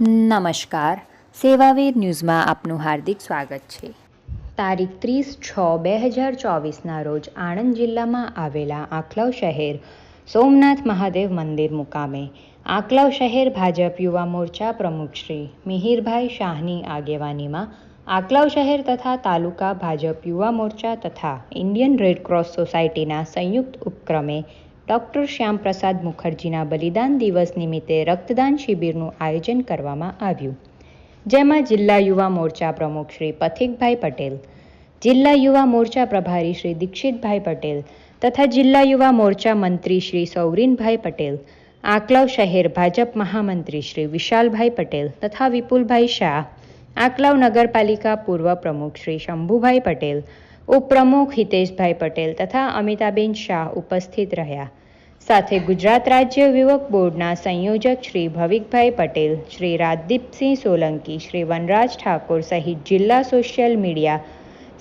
નમસ્કાર. સેવાવીર ન્યૂઝમાં આપનું હાર્દિક સ્વાગત છે. તારીખ ત્રીસ છ બે હજાર ચોવીસના રોજ આણંદ જિલ્લામાં આવેલા આખલાવ શહેર સોમનાથ મહાદેવ મંદિર મુકામે આંકલાવ શહેર ભાજપ યુવા મોરચા પ્રમુખ શ્રી મિહિરભાઈ શાહની આગેવાનીમાં આકલાવ શહેર તથા તાલુકા ભાજપ યુવા મોરચા તથા ઇન્ડિયન રેડક્રોસ સોસાયટીના સંયુક્ત ઉપક્રમે ડૉક્ટર શ્યામપ્રસાદ મુખર્જીના બલિદાન દિવસ નિમિત્તે રક્તદાન શિબિરનું આયોજન કરવામાં આવ્યું. જેમાં જિલ્લા યુવા મોરચા પ્રમુખ શ્રી પથિકભાઈ પટેલ, જિલ્લા યુવા મોરચા પ્રભારી શ્રી દીક્ષિતભાઈ પટેલ તથા જિલ્લા યુવા મોરચા મંત્રી શ્રી સૌરીનભાઈ પટેલ, આકલવ શહેર ભાજપ મહામંત્રી શ્રી વિશાલભાઈ પટેલ તથા વિપુલભાઈ શાહ, આકલવ નગરપાલિકા પૂર્વ પ્રમુખ શ્રી શંભુભાઈ પટેલ ઉપપ્રમુખ હિતેશભાઈ પટેલ તથા અમિતાબેન શાહ ઉપસ્થિત રહ્યા. સાથે ગુજરાત રાજ્ય યુવક બોર્ડના સંયોજક શ્રી ભવિકભાઈ પટેલ, શ્રી રાજદીપસિંહ સોલંકી, શ્રી વનરાજ ઠાકોર સહિત જિલ્લા સોશિયલ મીડિયા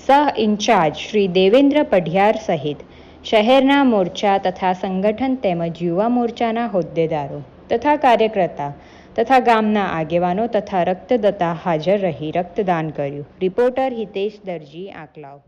સહ ઇન્ચાર્જ શ્રી દેવેન્દ્ર પઢિયાર સહિત શહેરના મોરચા તથા સંગઠન તેમજ યુવા મોરચાના હોદ્દેદારો તથા કાર્યકર્તા તથા ગામના આગેવાનો તથા રક્તદાતા હાજર રહી રક્તદાન કર્યું. રિપોર્ટર હિતેશ દરજી આંકલાવ.